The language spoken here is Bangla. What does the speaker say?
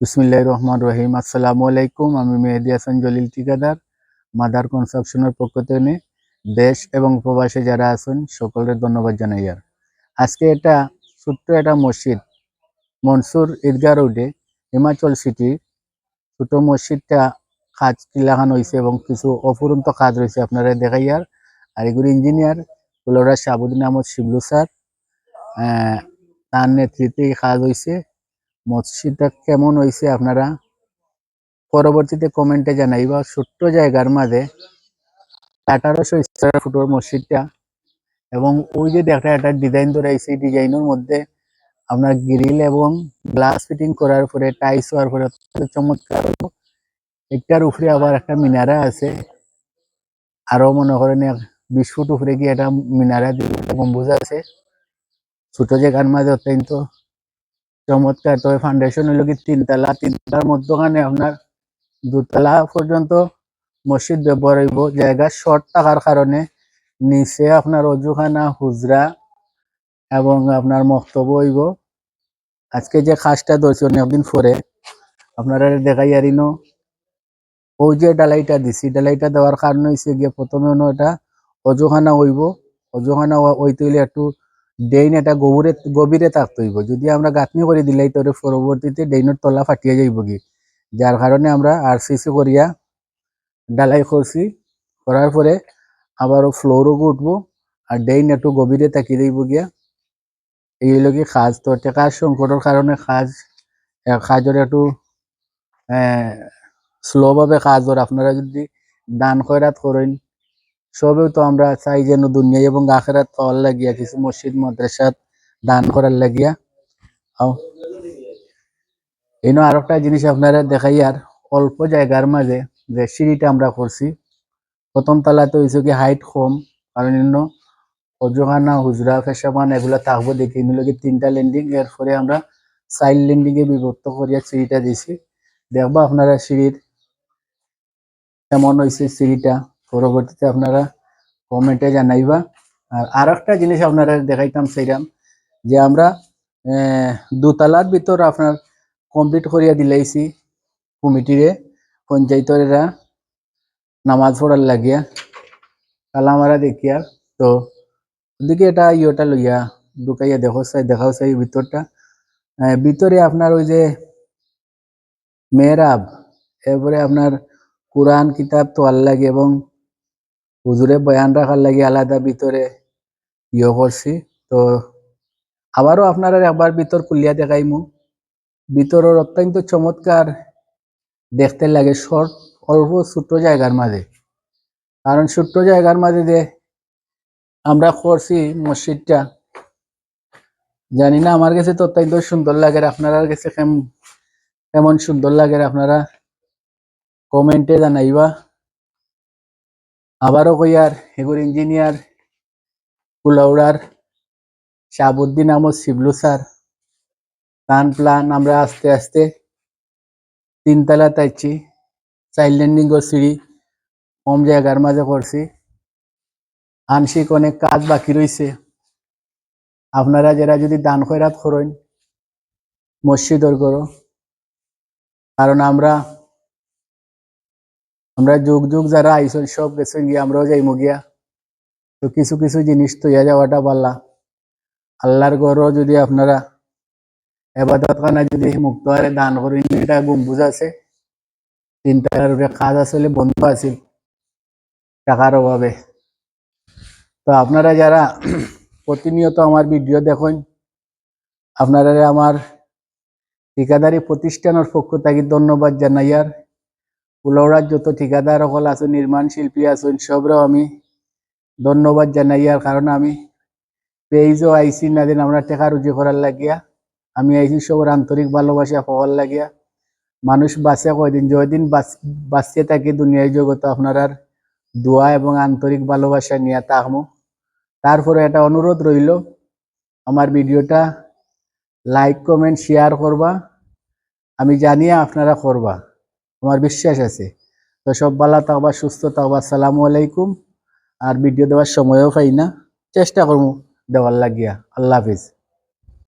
বিসমিল্লাহ রহমান রহিম আসসালামু আলাইকুম আমি মেহেদি হাসান জলিল ঠিকাদার, মাদার কনস্ট্রাকশনের পক্ষ থেকে। দেশ এবং প্রবাসে যারা আছেন সকলের ধন্যবাদ জানাই আর। আজকে এটা ছোট্ট একটা মসজিদ, মনসুর ঈদগাহ রোডে, হিমাচল সিটি ছোট মসজিদটা কাজ লাগানো হয়েছে এবং কিছু অফুরন্ত কাজ রয়েছে আপনারা দেখাই আর। আর এগুলো ইঞ্জিনিয়ার কুলোরা শাহাবুদ্দিন আহমদ শিবলু স্যার তার নেতৃত্বে এই কাজ হয়েছে। মসজিদটা কেমন হয়েছে আপনারা পরবর্তীতে কমেন্টে জানাইবা। ছোট্ট জায়গার মাঝে আঠারোশো স্কোয়ার ফুটের মসজিদটা এবং ওই যে দেখা একটা ডিজাইন ধরে আইছে, এই ডিজাইনের মধ্যে আপনার গ্রিল এবং গ্লাস ফিটিং করার পরে টাইস হওয়ার পরে চমৎকার। একটার উপরে আবার একটা মিনারা আছে। আরও মনে করেন বিশ ফুট উপরে গিয়ে একটা মিনারা গম্বুজ আছে। ছোট জায়গার মাঝে অত্যন্ত চমৎকার। তবে ফাউন্ডেশন হলো কি তিনতলা তিনতলার মধ্যখানে আপনার দুতলা পর্যন্ত মসজিদ ব্যবহার হইব। জায়গা শর্ট থাকার কারণে নিচে আপনার অজুখানা হুজরা এবং আপনার মক্তব্য হইব। আজকে যে খাসটা ধরছি অনেকদিন পরে, আপনারা দেখাই আরিনো ওই যে ডালাইটা দিছি ডালাইটা দেওয়ার কারণ হয়েছে গিয়ে প্রথমে এটা অজুখানা হইব। অজুখানা হইতে হইলে একটু ডেইন এটা গভীরে গভীরে থাকতে হইব। যদি আমরা গাঁথনি করে দিলাই তাহলে পরবর্তীতে ডেইনের তলা ফাটিয়ে যাইব কি যার কারণে আমরা আরসিসি করিয়া ডালাই করছি করার পরে আবারও ফ্লোরও উঠবো আর ডেইন একটু গভীরে তাকিয়ে দিব গিয়া এই কি কাজ তো টেকার সংকটের কারণে কাজ কাজের একটু স্লো ভাবে কাজ ওর আপনারা যদি দান খয়রাত করেন সবেও তো আমরা চাই যেন দুনিয়া এবং আখেরাত পাওয়ার লাগিয়া, কিছু মসজিদ মাদ্রাসাত দান করার লাগিয়া। আও। এনো আর একটা জিনিস আপনারা দেখাই, আর অল্প জায়গার মাঝে যে সিঁড়িটা আমরা করছি, প্রথম তলাতে হয়েছে কি হাইট কম, কারণ এন্য অজুখানা হুজরা ফেসামান এগুলো থাকব দেখি এগুলো কি তিনটা ল্যান্ডিং এরপরে আমরা সাইড ল্যান্ডিং এ বিভক্ত করিয়া সিঁড়িটা দিছি। দেখব আপনারা সিঁড়ির কেমন হয়েছে সিঁড়িটা। পরবর্তীতে আপনারা কমেন্টে জানাইবা। আর আর একটা জিনিস আপনারা দেখাইতাম সেইরাম, যে আমরা দোতলার ভিতর আপনার কমপ্লিট করিয়া দিলাইছি কমিটিরে পঞ্চায়েতের নামাজ পড়ার লাগিয়া, কালামারা দেখিয়া। তো ওদিকে এটা ইয়েটা লইয়া ঢুকাইয়া দেখো চাই, দেখাও চাই ভিতরটা। ভিতরে আপনার ওই যে মেহরাব, এরপরে আপনার কোরআন, কিতাব তো লাগে এবং হুজুরে বয়ান রাখার লাগে আলাদা ভিতরে ইয়ে করছি। তো আবারও আপনারা একবার ভিতর খুলিয়া দেখাইমু। ভিতরের অত্যন্ত চমৎকার দেখতে লাগে শর্ট, অল্প, ছোট্ট জায়গার মাঝে। কারণ ছোট্ট জায়গার মাঝে যে আমরা করছি মসজিদটা, জানি না, আমার কাছে তো অত্যন্ত সুন্দর লাগে আপনার কাছে কেমন সুন্দর লাগে আপনারা কমেন্টে জানাইবা। আবারও কইয়ার, এগুর engineer, কুলাউড়ার, Shahabuddin Ahmad Shiblu sir. Plan plan আমরা আস্তে আস্তে তিনতলা তাইছি চাইল্ড ল্যান্ডিং ও সিঁড়ি কম জায়গার মাঝে করছি। আংশিক অনেক কাজ বাকি রয়েছে আপনারা যারা যদি দান খয়রাত করেন, মসজিদর করো কারণ আমরা আমরা যুগ যুগ যারা আইসন সব গেছেন গিয়া, আমরাও যাইমু গিয়া। তো কিছু কিছু জিনিস তৈয়া যাওয়াটা পাল্লা। আল্লাহর ঘরও যদি আপনারা খানা যদি মুক্ত হারে দান করেন এটা গম্বুজ আছে উপরে কাজ আসলে বন্ধ আছিল টাকার অভাবে। তো আপনারা যারা প্রতিনিয়ত আমার ভিডিও দেখেন, আপনারা আমার ঠিকাদারি প্রতিষ্ঠানের পক্ষ থেকে ধন্যবাদ জানাই আর কুলাউড়ার যত ঠিকাদার সকল আছেন, নির্মাণ শিল্পী আছেন, সবরাও আমি ধন্যবাদ জানাই। আর কারণ আমি পেইজও আইসি না দিন আমরা টেকা রুজি করার লাগিয়া। আমি আইসি সবার আন্তরিক ভালোবাসা পাওয়ার লাগিয়া। মানুষ বাঁচে কয়দিন? যদিন বাঁচিয়ে থাকি দুনিয়ার জগত আপনার দোয়া এবং আন্তরিক ভালোবাসা নিয়ে থাকব তারপরে একটা অনুরোধ রইল, আমার ভিডিওটা লাইক কমেন্ট শেয়ার করবা। আমি জানি আপনারা করবা। আমার বিশ্বাস আছে। তো সব বালা তাওবা সুস্থ তাওবা সালামু আলাইকুম। আর ভিডিও দেওয়ার সময়ও পাই না। চেষ্টা করব দেওয়ার লাগিয়া। আল্লাহ হাফিজ।